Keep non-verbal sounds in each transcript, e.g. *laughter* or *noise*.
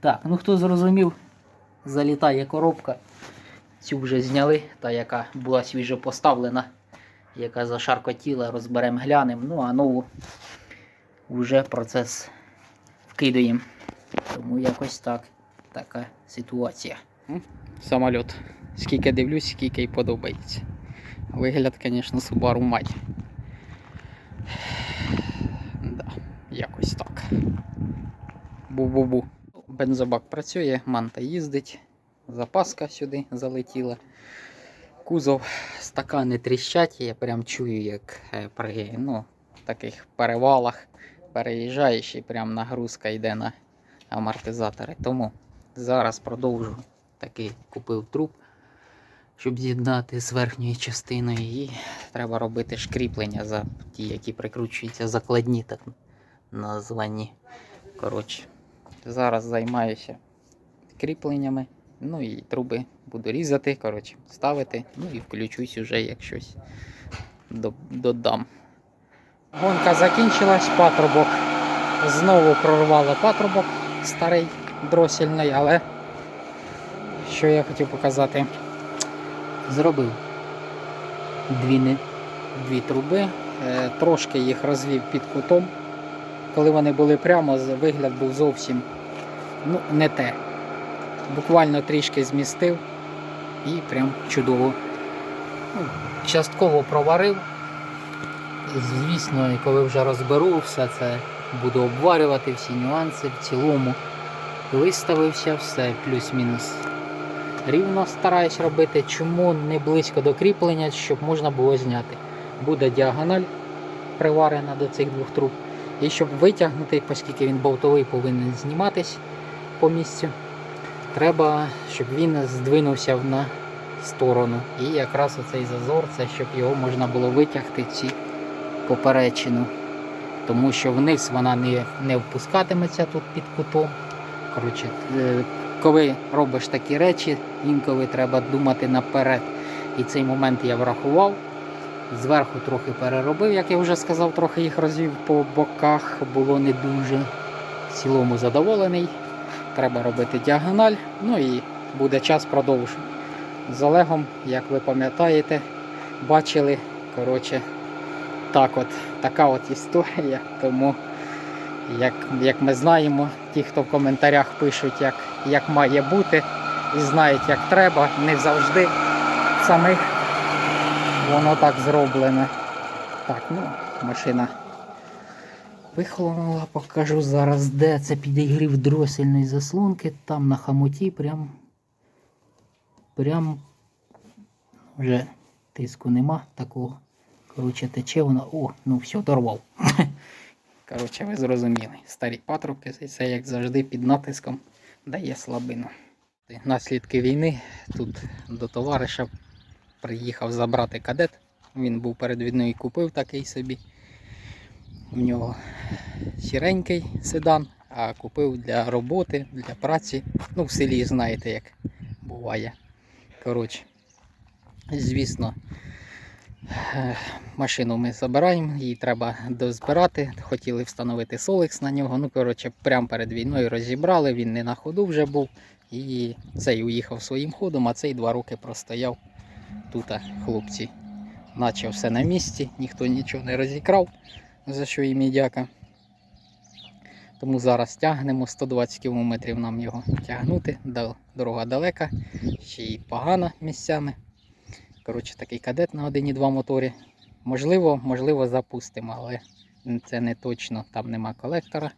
Так, ну хто зрозумів, залітає коробка. Цю вже зняли, та яка була свіжо поставлена, яка зашаркотіла, розберемо, глянемо. Ну а нову вже процес вкидуємо. Тому якось так. Така ситуація. Самоліт. Скільки дивлюсь, скільки й подобається. Вигляд, звісно, Subaru мать. Да, якось так. Бу-бу-бу. Бензобак працює, манта їздить, запаска сюди залетіла. Кузов стакани тріщать, я прям чую, як е, при ну, таких перевалах переїжджаєш і прям нагрузка йде на амортизатори. Тому зараз продовжу. Таки купив труб, щоб з'єднати з верхньою частиною. І треба робити шкріплення за ті, які прикручуються закладні, так названі. Коротше, зараз займаюся кріпленнями. Ну і труби буду різати, коротше, ставити. Ну і включусь уже, як щось додам. Гонка закінчилась, патрубок. Знову прорвало патрубок старий дросільний, але що я хотів показати, зробив дві, дві труби, е, трошки їх розвів під кутом. Коли вони були прямо, вигляд був зовсім ну, не те. Буквально трішки змістив і прям чудово. Ну, частково проварив. Звісно, коли вже розберу все це, буду обварювати всі нюанси в цілому. Виставився все плюс-мінус. Рівно стараюсь робити, чому не близько до кріплення, щоб можна було зняти. Буде діагональ приварена до цих двох труб. І щоб витягнути, оскільки він болтовий повинен зніматись по місцю, треба, щоб він здвинувся на сторону. І якраз оцей зазор, це щоб його можна було витягти ці поперечину. Тому що вниз вона не, не впускатиметься тут під кутом. Коротше, е, коли робиш такі речі, інколи треба думати наперед. І цей момент я врахував. Зверху трохи переробив, як я вже сказав, трохи їх розвів по боках, було не дуже в цілому задоволений. Треба робити діагональ, ну і буде час продовжу. З Олегом, як ви пам'ятаєте, бачили, коротше, так от, така от історія. Тому, як, як ми знаємо, ті, хто в коментарях пишуть, як, як має бути, і знають, як треба, не завжди самих воно так зроблене. Так, ну, машина вихолонула, покажу зараз, де це підігрів дросельної заслонки, там на хамуті прям, прям вже тиску нема такого. Коротше, тече вона. О, ну все, дорвав. *laughs* Коротше, ви зрозуміли. Старі патрубки, це як завжди під натиском дає слабину. Наслідки війни тут до товариша приїхав забрати кадет. Він був перед війною і купив такий собі. В нього сіренький седан, а купив для роботи, для праці. Ну, в селі знаєте, як буває. Коротше, звісно, е, машину ми забираємо, її треба дозбирати. Хотіли встановити Solex на нього. Ну, коротше, прямо перед війною розібрали, він не на ходу вже був. І цей уїхав своїм ходом, а цей два роки простояв тут хлопці. Наче все на місці, ніхто нічого не розікрав, за що їм і дяка. Тому зараз тягнемо 120 км нам його тягнути. Дорога далека, ще й погана місцями. Коротше, такий кадет на 1,2 моторі. Можливо, можливо, запустимо, але це не точно, там нема колектора.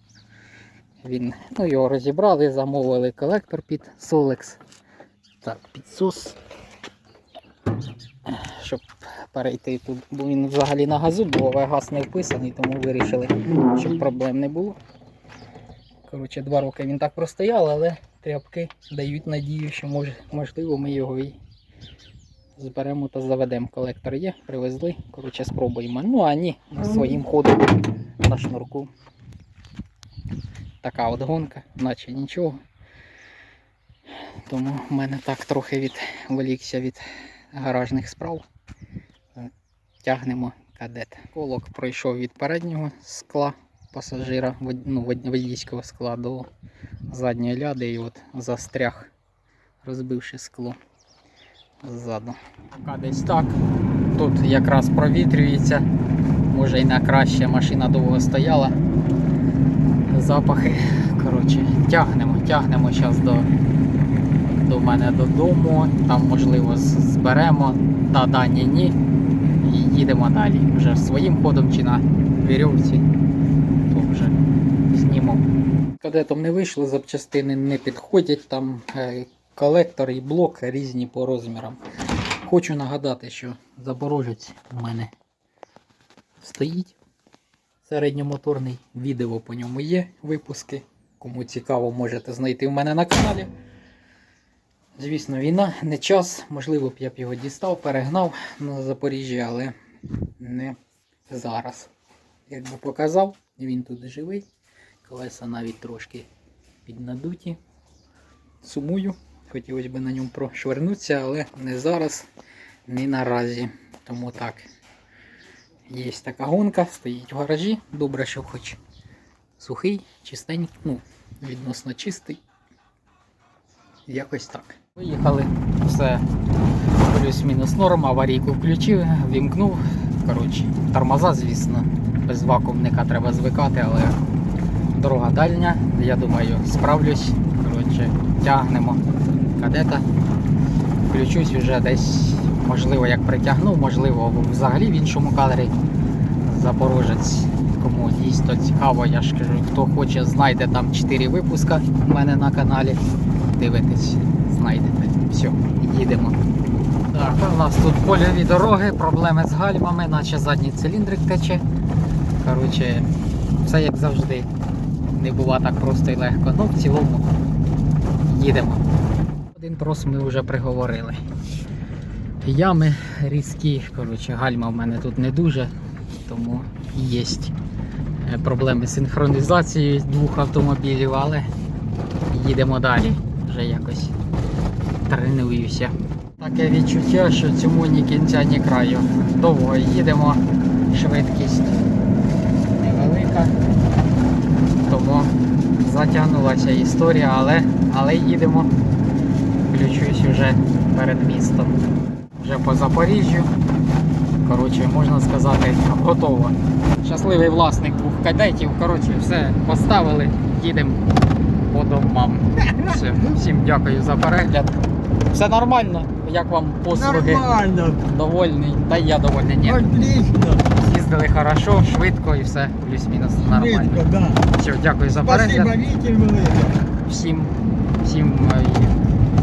Він, ну, його розібрали, замовили колектор під Solex. Так, підсос. Щоб перейти тут, бо він взагалі на газу, бо газ не вписаний, тому вирішили, щоб проблем не було. Коротше, два роки він так простояв, але тряпки дають надію, що може, можливо ми його і зберемо та заведемо. Колектор є, привезли. Коротше, спробуємо. Ну а ні, своїм ходом на шнурку. Така от гонка, наче нічого. Тому в мене так трохи відволікся від гаражних справ. Е, Тягнемо кадет. Колок пройшов від переднього скла пасажира ну, водійського скла до задньої ляди і от застряг, розбивши скло ззаду. Поки десь так. Тут якраз провітрюється. Може і на краще машина довго стояла. Запахи. Коротше, тягнемо, тягнемо зараз до, до мене додому. Там можливо зберемо. Да, да, ні, ні. І їдемо далі. Вже своїм ходом чи на вірьовці. То вже знімемо. Кадетом не вийшло, запчастини не підходять. Там е, колектор і блок різні по розмірам. Хочу нагадати, що Запорожець у мене стоїть. Середньомоторний відео по ньому є випуски. Кому цікаво, можете знайти в мене на каналі. Звісно, війна, не час. Можливо б я б його дістав, перегнав на Запоріжжя, але не зараз. Як би показав, він тут живий. Колеса навіть трошки піднадуті. Сумую. Хотілося б на ньому прошвернутися, але не зараз, не наразі. Тому так. Є така гонка, стоїть в гаражі. Добре, що хоч сухий, чистенький, ну, відносно чистий. Якось так. Виїхали, все плюс-мінус норм, аварійку включив, вімкнув. Коротше, тормоза, звісно, без вакуумника треба звикати, але дорога дальня, я думаю, справлюсь. Коротше, тягнемо кадета. Включусь вже десь, можливо, як притягну, можливо, взагалі в іншому кадрі. Запорожець. Кому дійсно цікаво, я ж кажу, хто хоче, знайде там 4 випуска у мене на каналі. Дивитесь, знайдете. Все, їдемо. Так, у нас тут польові дороги, проблеми з гальмами, наче задній циліндрик тече. Коротше, все як завжди. Не бува так просто і легко. Ну, в цілому їдемо. Один трос ми вже приговорили. Ями різкі, коротше, гальма в мене тут не дуже, тому є проблеми з синхронізацією двох автомобілів, але їдемо далі. Вже якось тренуюся. Таке відчуття, що цьому ні кінця, ні краю. Довго їдемо, швидкість невелика. Тому затягнулася історія, але, але їдемо. Включусь вже перед містом. Вже по Запоріжжю. Коротше, можна сказати, готово. Щасливий власник двох кадетів. Коротше, все поставили, їдемо по домам. Все. Всім дякую за перегляд. Все нормально. Як вам послуги? Нормально, Довольний. Та й я довольний. Ні. отлично, Їздили хорошо, швидко і все плюс-мінус нормально. швидко, да. Все, дякую за перегляд. Велике. Всім, всім е,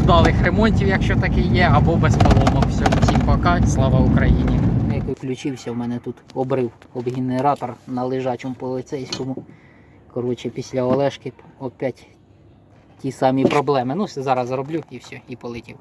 вдалих ремонтів, якщо такі є, або без поломок. Все, всім пока, слава Україні. Як включився, в мене тут обрив об генератор на лежачому поліцейському. Коротше, після Олешки опять ті самі проблеми. Ну, зараз зроблю і все, і полетів.